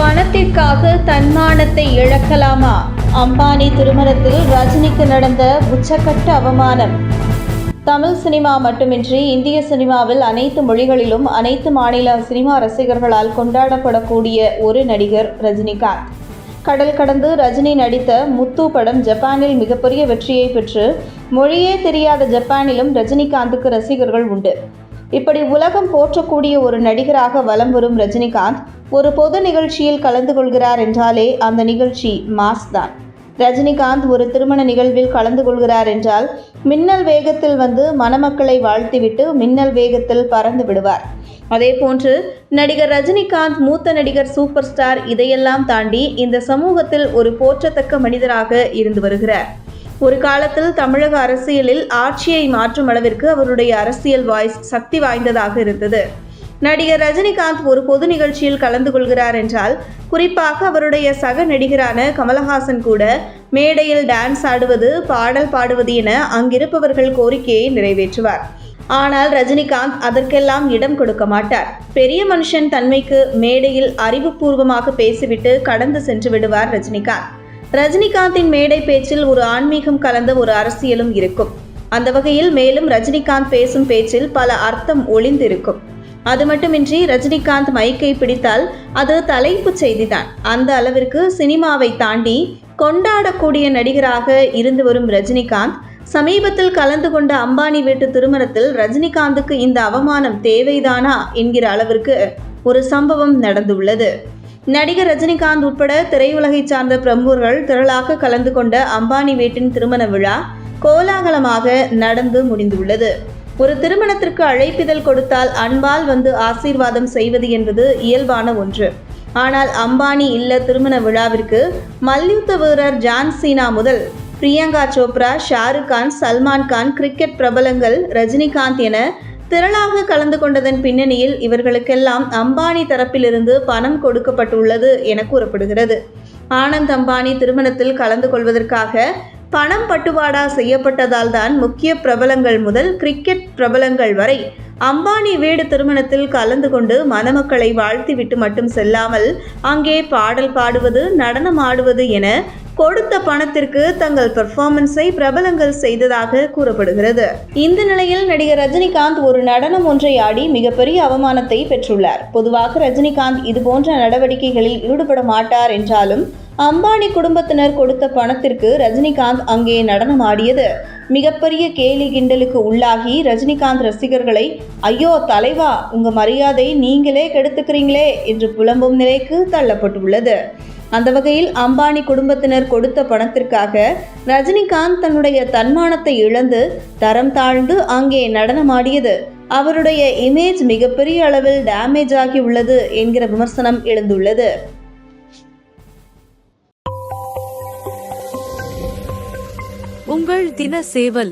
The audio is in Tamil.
பணத்திற்காக தன்மானத்தை இழக்கலாமா? அம்பானி திருமணத்தில் ரஜினிக்கு நடந்த உச்சக்கட்ட அவமானம். தமிழ் சினிமா மட்டுமின்றி இந்திய சினிமாவில் அனைத்து மொழிகளிலும் அனைத்து மாநில சினிமா ரசிகர்களால் கொண்டாடப்படக்கூடிய ஒரு நடிகர் ரஜினிகாந்த். கடல் கடந்து ரஜினி நடித்த முத்து படம் ஜப்பானில் மிகப்பெரிய வெற்றியை பெற்று மொழியே தெரியாத ஜப்பானிலும் ரஜினிகாந்துக்கு ரசிகர்கள் உண்டு. இப்படி உலகம் போற்றக்கூடிய ஒரு நடிகராக வலம் வரும் ரஜினிகாந்த் ஒரு பொது நிகழ்ச்சியில் கலந்து கொள்கிறார் என்றாலே அந்த நிகழ்ச்சி மாஸ் தான். ரஜினிகாந்த் ஒரு திருமண நிகழ்வில் கலந்து கொள்கிறார் என்றால் மின்னல் வேகத்தில் வந்து மணமக்களை வாழ்த்திவிட்டு மின்னல் வேகத்தில் பறந்து விடுவார். அதே போன்று நடிகர் ரஜினிகாந்த் மூத்த நடிகர் சூப்பர் ஸ்டார் இதையெல்லாம் தாண்டி இந்த சமூகத்தில் ஒரு போற்றத்தக்க மனிதராக இருந்து வருகிறார். ஒரு காலத்தில் தமிழக அரசியலில் ஆட்சியை மாற்றும் அளவிற்கு அவருடைய அரசியல் வாய்ஸ் சக்தி வாய்ந்ததாக இருந்தது. நடிகர் ரஜினிகாந்த் ஒரு பொது நிகழ்ச்சியில் கலந்து கொள்கிறார் என்றால் குறிப்பாக அவருடைய சக நடிகரான கமலஹாசன் கூட மேடையில் டான்ஸ் ஆடுவது பாடல் பாடுவது என அங்கிருப்பவர்கள் கோரிக்கையை நிறைவேற்றுவார். ஆனால் ரஜினிகாந்த் அதற்கெல்லாம் இடம் கொடுக்க மாட்டார். பெரிய மனுஷன் தன்மைக்கு மேடையில் அறிவுபூர்வமாக பேசிவிட்டு கடந்து சென்று விடுவார் ரஜினிகாந்த். ரஜினிகாந்தின் மேடை பேச்சில் ஒரு ஆன்மீகம் கலந்த ஒரு அரசியலும் இருக்கும். அந்த வகையில் மேலும் ரஜினிகாந்த் பேசும் பேச்சில் பல அர்த்தம் ஒளிந்திருக்கும். அது மட்டுமின்றி ரஜினிகாந்த் மைக்கை பிடித்தால் அது தலைப்புச் செய்திதான். அந்த அளவிற்கு சினிமாவை தாண்டி கொண்டாடக்கூடிய நடிகராக இருந்து வரும் ரஜினிகாந்த் சமீபத்தில் கலந்து கொண்ட அம்பானி வீட்டு திருமணத்தில் ரஜினிகாந்துக்கு இந்த அவமானம் தேவைதானா என்கிற அளவிற்கு ஒரு சம்பவம் நடந்துள்ளது. நடிகர் ரஜினிகாந்த் உட்பட திரையுலகை சார்ந்த பிரமுகர்கள் திரளாக கலந்து கொண்ட அம்பானி வீட்டின் திருமண விழா கோலாகலமாக நடந்து முடிந்துள்ளது. ஒரு திருமணத்திற்கு அழைப்பிதழ் கொடுத்தால் அன்பால் வந்து ஆசீர்வாதம் செய்வது என்பது இயல்பான ஒன்று. ஆனால் அம்பானி இல்ல திருமண விழாவிற்கு மல்யுத்த வீரர் ஜான் சீனா முதல் பிரியங்கா சோப்ரா ஷாருக் கான் சல்மான் கான் கிரிக்கெட் பிரபலங்கள் ரஜினிகாந்த் என திரளாக கலந்து கொண்டதன் பின்னணியில் இவர்களுக்கெல்லாம் அம்பானி தரப்பிலிருந்து பணம் கொடுக்கப்பட்டுள்ளது என கூறப்படுகிறது. ஆனந்த் அம்பானி திருமணத்தில் கலந்து கொள்வதற்காக பணம் பட்டுவாடா செய்யப்பட்டதால் தான் முக்கிய பிரபலங்கள் முதல் கிரிக்கெட் பிரபலங்கள் வரை அம்பானி வீடு திருமணத்தில் கலந்து கொண்டு மணமக்களை வாழ்த்திவிட்டு மட்டும் செல்லாமல் அங்கே பாடல் பாடுவது நடனம் ஆடுவது என கொடுத்த பணத்திற்கு தங்கள் பெர்ஃபார்மன்ஸை பிரபலங்கள் செய்ததாக கூறப்படுகிறது. இந்த நிலையில் நடிகர் ரஜினிகாந்த் ஒரு நடனம் ஒன்றை ஆடி மிகப்பெரிய அவமானத்தை பெற்றுள்ளார். பொதுவாக ரஜினிகாந்த் இதுபோன்ற நடவடிக்கைகளில் ஈடுபட மாட்டார் என்றாலும் அம்பானி குடும்பத்தினர் கொடுத்த பணத்திற்கு ரஜினிகாந்த் அங்கே நடனம் ஆடியது மிகப்பெரிய கேலி கிண்டலுக்கு உள்ளாகி ரஜினிகாந்த் ரசிகர்களை ஐயோ தலைவா உங்க மரியாதை நீங்களே கெடுத்துக்கிறீங்களே என்று புலம்பும் நிலைக்கு தள்ளப்பட்டுள்ளது. அந்த வகையில் அம்பானி குடும்பத்தினர் கொடுத்த பணத்திற்காக ரஜினிகாந்த் தன்னுடைய தன்மானத்தை இழந்து தரம் தாழ்ந்து அங்கே நடனமாடியது. அவருடைய இமேஜ் மிகப்பெரிய அளவில் டேமேஜ் ஆகி உள்ளது என்கிற விமர்சனம் எழுந்துள்ளது. உங்கள் தின சேவல்